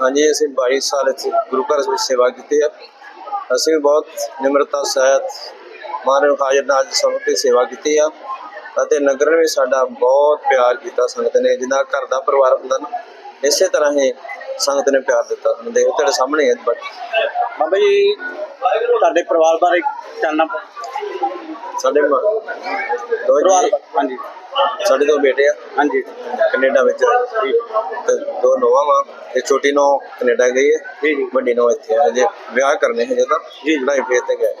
ਹਾਂਜੀ ਅਸੀਂ 22 ਸਾਲ ਇੱਥੇ ਗੁਰੂ ਘਰ ਵਿੱਚ ਸੇਵਾ ਕੀਤੀ ਹੈ। ਅਸੀਂ ਬਹੁਤ ਨਿਮਰਤਾ ਸਹਿਤ ਮਾਨਵ ਹਾਜ਼ਰ ਨਾਲ ਸਭ ਦੀ ਸੇਵਾ ਕੀਤੀ ਆ। ਅਤੇ ਨਗਰ ਨੇ ਵੀ ਸਾਡਾ ਬਹੁਤ ਪਿਆਰ ਕੀਤਾ ਸੰਗਤ ਨੇ ਜਿੰਨਾ ਘਰ ਦਾ ਪਰਿਵਾਰ ਹੁੰਦਾ ਨਾ ਇਸੇ ਤਰ੍ਹਾਂ ਹੀ ਸੰਗਤ ਨੇ ਪਿਆਰ ਦਿੱਤਾ। ਦੇਖੋ ਤੁਹਾਡੇ ਸਾਹਮਣੇ ਹੈ ਬਾਬਾ ਜੀ ਤੁਹਾਡੇ ਪਰਿਵਾਰ ਬਾਰੇ ਚਾਨਣਾ ਸਾਡੇ ਪਰਿਵਾਰ ਹਾਂਜੀ। ਸਾਡੇ ਦੋ ਬੇਟੇ ਆ। ਹਾਂਜੀ। ਕੈਨੇਡਾ ਵਿੱਚ ਤੇ ਦੋ ਨੋਆ ਵਾ ਤੇ ਛੋਟੀ ਨੋ ਕੈਨੇਡਾ ਗਈ ਹੈ। ਜੀ ਜੀ। ਵੱਡੀ ਨੋ ਇੱਥੇ ਆ। ਜੇ ਵਿਆਹ ਕਰਨੇ ਹਜੇ ਤਾਂ। ਜੀ। ਲੜਾਈ ਫੇਰ ਤੇ ਗਏ।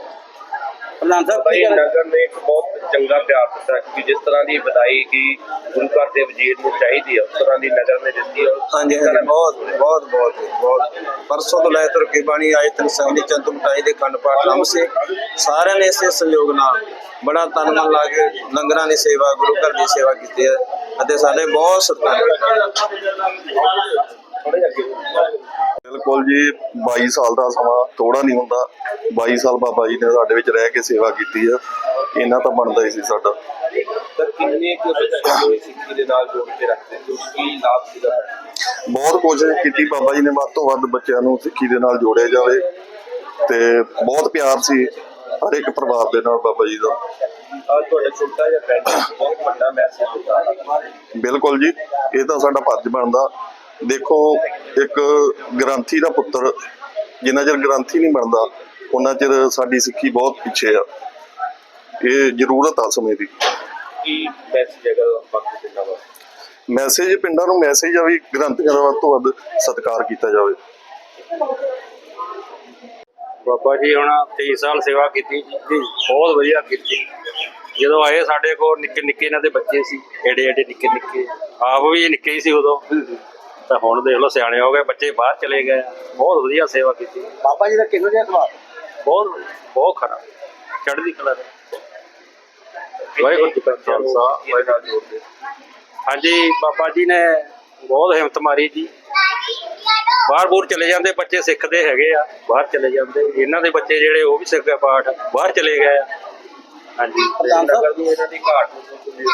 ਪ੍ਰਧਾਨ ਸਾਹਿਬ ਭਾਈ ਕੀ ਕਹਿਣਾ- ਨਗਰ ਨੇ ਇੱਕ ਬਹੁਤ ਚੰਗਾ ਪਿਆਰ ਦਿੱਤਾ ਕਿ ਜਿਸ ਤਰ੍ਹਾਂ ਦੀ ਵਧਾਈ ਕਿ ਗੁਰੂ ਘਰ ਦੇ ਵਜ਼ੀਰ ਨੂੰ ਚਾਹੀਦੀ ਹੈ ਉਸ ਤਰ੍ਹਾਂ ਦੀ ਨਗਰ ਨੇ ਦਿੱਤੀ ਹੈ। ਹਾਂਜੀ ਹਾਂਜੀ। ਬਹੁਤ ਬਹੁਤ ਬਹੁਤ ਜੀ, ਬਹੁਤ। ਪਰਸੋਂ ਤੋਂ ਲੈ ਤੁਰ ਕੇ ਬਾਣੀ ਆਏ ਤਨ ਸੰਗਨੀ ਚੰਤ ਮਟਾਈ ਦੇ ਖੰਡ ਪਾਠ ਕੰਮ ਸੇ। ਸਾਰਿਆਂ ਨੇ ਇਸੇ ਸਹਿਯੋਗ ਨਾਲ ਬੜਾ ਤਨ ਮਨ ਲਾ ਕੇ ਲੰਗਰਾਂ ਦੀ ਸੇਵਾ ਗੁਰੂ ਘਰ ਦੀ ਸੇਵਾ ਕੀਤੀ ਹੈ ਅਤੇ ਸਾਡੇ ਬਹੁਤ ਸਤਿਕਾਰ ਬਿਲਕੁਲ ਜੀ 22 ਸਾਲ ਦਾ ਸਮਾਂ ਥੋੜਾ ਨਹੀਂ ਹੁੰਦਾ। 22 ਸਾਲ ਬਾਬਾ ਜੀ ਨੇ ਸਾਡੇ ਵਿੱਚ ਰਹਿ ਕੇ ਸੇਵਾ ਕੀਤੀ ਆ ਇਹਨਾਂ ਤਾਂ ਬਣਦਾ ਹੀ ਸੀ ਸਾਡਾ। ਤਾਂ ਕਿੰਨੇ ਕੁ ਬੱਚੇ ਨੂੰ ਸਿੱਖੀ ਦੇ ਨਾਲ ਜੋੜ ਕੇ ਰੱਖਦੇ ਜੋ ਕੀ ਲਾਭ ਸੀਗਾ ਬਹੁਤ ਕੋਸ਼ਿਸ਼ ਕੀਤੀ ਬਾਬਾ ਜੀ ਨੇ ਵੱਧ ਤੋਂ ਵੱਧ ਬੱਚਿਆਂ ਨੂੰ ਸਿੱਖੀ ਦੇ ਨਾਲ ਜੋੜਿਆ ਜਾਵੇ। ਤੇ ਬਹੁਤ ਪਿਆਰ ਸੀ। ਹਰ ਇੱਕ ਪਰਿਵਾਰ ਦੇ ਨਾਲ ਬਾਬਾ ਜੀ ਦਾ। ਅੱਜ ਤੁਹਾਡਾ ਛੋਟਾ ਜਿਹਾ ਪਿੰਡ ਬਹੁਤ ਵੱਡਾ ਮੈਸੇਜ ਦਿੱਤਾ ਬਿਲਕੁਲ ਜੀ ਇਹ ਤਾਂ ਸਾਡਾ ਫਰਜ਼ ਬਣਦਾ। ਦੇਖੋ ਇੱਕ ਗ੍ਰੰਥੀ ਦਾ ਪੁੱਤਰ ਜਿੰਨਾ ਚਿਰ ਗ੍ਰੰਥੀ ਨਹੀਂ ਬਣਦਾ ਉਹਨਾਂ ਚਿਰ ਸਾਡੀ ਸਿੱਖੀ ਬਹੁਤ ਪਿੱਛੇ ਆ। ਇਹ ਜ਼ਰੂਰਤ ਆ ਸਮੇਂ ਦੀ। ਕੀ ਮੈਸੇਜ ਹੈਗਾ ਬਾਕੀ ਪਿੰਡਾਂ ਮੈਸੇਜ ਪਿੰਡਾਂ ਨੂੰ ਮੈਸੇਜ ਆ ਵੀ ਗ੍ਰੰਥੀਆਂ ਦਾ ਵੱਧ ਤੋਂ ਵੱਧ ਸਤਿਕਾਰ ਕੀਤਾ ਜਾਵੇ। ਬਾਬਾ ਜੀ ਹੁਣ 23 ਸਾਲ ਸੇਵਾ ਕੀਤੀ ਜੀ ਬਹੁਤ ਵਧੀਆ ਕੀਤੀ। ਜਦੋਂ ਆਏ ਸਾਡੇ ਕੋਲ ਨਿੱਕੇ ਨਿੱਕੇ ਇਹਨਾਂ ਦੇ ਬੱਚੇ ਸੀ ਏਡੇ ਏਡੇ ਨਿੱਕੇ ਨਿੱਕੇ ਆਪ ਵੀ ਨਿੱਕੇ ਹੀ ਸੀ ਉਦੋਂ। ਤਾਂ ਹੁਣ ਦੇਖ ਲਓ ਸਿਆਣੇ ਹੋ ਗਏ ਬੱਚੇ ਬਾਹਰ ਚਲੇ ਗਏ। ਬਹੁਤ ਵਧੀਆ ਸੇਵਾ ਕੀਤੀ। ਬਾਬਾ ਜੀ ਦਾ ਕਿਹੋ ਜਿਹਾ ਸੁਭਾਅ? ਬਹੁਤ ਬਹੁਤ ਖਰਾ ਚੜ੍ਹਦੀ ਕਲਾ ਦੇ। ਵਾਹਿਗੁਰੂ ਜੀ ਕਾ ਖਾਲਸਾ ਵਾਹਿਗੁਰੂ ਜੀ। ਹਾਂਜੀ ਬਾਬਾ ਜੀ ਨੇ ਬਹੁਤ ਹਿੰਮਤ ਮਾਰੀ ਜੀ। ਬਾਹਰ ਬੂਰ ਚਲੇ ਜਾਂਦੇ ਬੱਚੇ ਸਿੱਖਦੇ ਹੈਗੇ ਆ ਬਾਹਰ ਚਲੇ ਜਾਂਦੇ। ਇਹਨਾਂ ਦੇ ਬੱਚੇ ਜਿਹੜੇ ਉਹ ਵੀ ਸਿੱਖ ਗਏ ਪਾਠ ਬਾਹਰ ਚਲੇ ਗਏ ਆ। ਹਾਂਜੀ ਪ੍ਰਧਾਨ ਨਗਰ ਸਾਹਿਬ ਨੂੰ ਇਹਨਾਂ ਦੀ ਘਾਟ ਨੂੰ ਤੁਸੀਂ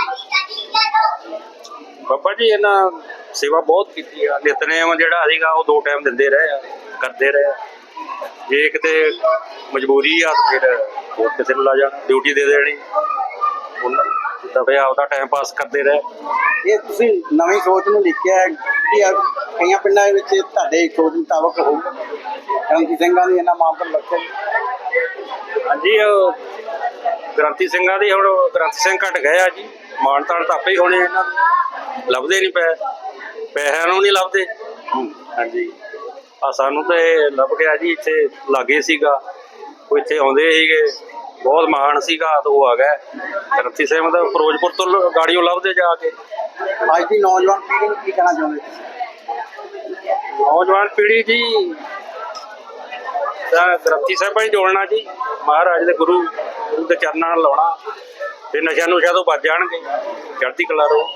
ਬਾਬਾ ਜੀ ਇਹਨਾਂ ਸੇਵਾ ਬਹੁਤ ਕੀਤੀ ਆ। ਨਿਤਨੇਮ ਜਿਹੜਾ ਸੀਗਾ ਉਹ ਦੋ ਟਾਈਮ ਦਿੰਦੇ ਰਹੇ ਆ ਕਰਦੇ ਰਹੇ ਆ। ਜੇ ਕਿਤੇ ਮਜਬੂਰੀ ਆ ਤਾਂ ਫਿਰ ਹੋਰ ਕਿਸੇ ਨੂੰ ਲਾ ਜਾਣ ਡਿਊਟੀ ਦੇ ਦੇਣੀ। ਉਹਨਾਂ ਤਾਂ ਫਿਰ ਆਪਦਾ ਟਾਈਮ ਪਾਸ ਕਰਦੇ ਰਹੇ। ਇਹ ਤੁਸੀਂ ਨਵੀਂ ਸੋਚ ਨੂੰ ਲਿਖਿਆ ਹੈ ਕਿ ਕਈਆਂ ਪਿੰਡਾਂ ਦੇ ਵਿੱਚ ਤੁਹਾਡੇ ਸੋਚ ਮੁਤਾਬਕ ਹੋਊ। ਕ੍ਰਾਂਤੀ ਸਿੰਘਾਂ ਦੀ ਇਹਨਾਂ ਮਾਮਲੇ ਲੱਗੇ ਹਾਂਜੀ ਉਹ ਗ੍ਰੰਥੀ ਸਿੰਘਾਂ ਦੀ ਹੁਣ ਗ੍ਰੰਥੀ ਸਿੰਘ ਘਟ ਗਏ ਆ ਜੀ। ਮਾਨ ਤਾਨ ਤਾਂ ਆਪੇ ਹੀ ਹੋਣੇ ਇਹਨਾਂ ਦੇ। ਲੱਭਦੇ ਨਹੀਂ ਪਏ। ਪੈਸਿਆਂ ਨੂੰ ਨਹੀਂ ਲੱਭਦੇ। ਹਾਂਜੀ। ਆ ਸਾਨੂੰ ਤਾਂ ਲੱਭ ਗਿਆ ਜੀ ਇੱਥੇ ਲਾਗੇ ਸੀਗਾ। ਉਹ ਇੱਥੇ ਆਉਂਦੇ ਸੀਗੇ। ਬਹੁਤ ਮਹਾਨ ਸੀਗਾ ਤਾਂ ਉਹ ਆ ਗਿਆ ਗ੍ਰੰਥੀ ਸਿੰਘ ਦਾ ਫਿਰੋਜ਼ਪੁਰ ਤੋਂ ਗਾੜੀਓ ਲੱਭਦੇ ਜਾ ਕੇ। ਅੱਜ ਦੀ ਨੌਜਵਾਨ ਪੀੜ੍ਹੀ ਨੂੰ ਕੀ ਕਹਿਣਾ ਚਾਹੁੰਦੇ ਨੌਜਵਾਨ ਪੀੜ੍ਹੀ ਜੀ। ਤਾਂ ਗ੍ਰੰਥੀ ਸਾਹਿਬਾਂ ਹੀ ਜੋੜਨਾ ਜੀ, ਮਹਾਰਾਜ ਦੇ ਗੁਰੂ ਗੁਰੂ ਦੇ ਚਰਨਾਂ ਨਾਲ ਲਾਉਣਾ। ਤੇ ਨਸ਼ਾ ਨੁਸ਼ਾ ਤੋਂ ਬਚ ਜਾਣਗੇ। ਚੜ੍ਹਦੀ ਕਲਾ ਰੋ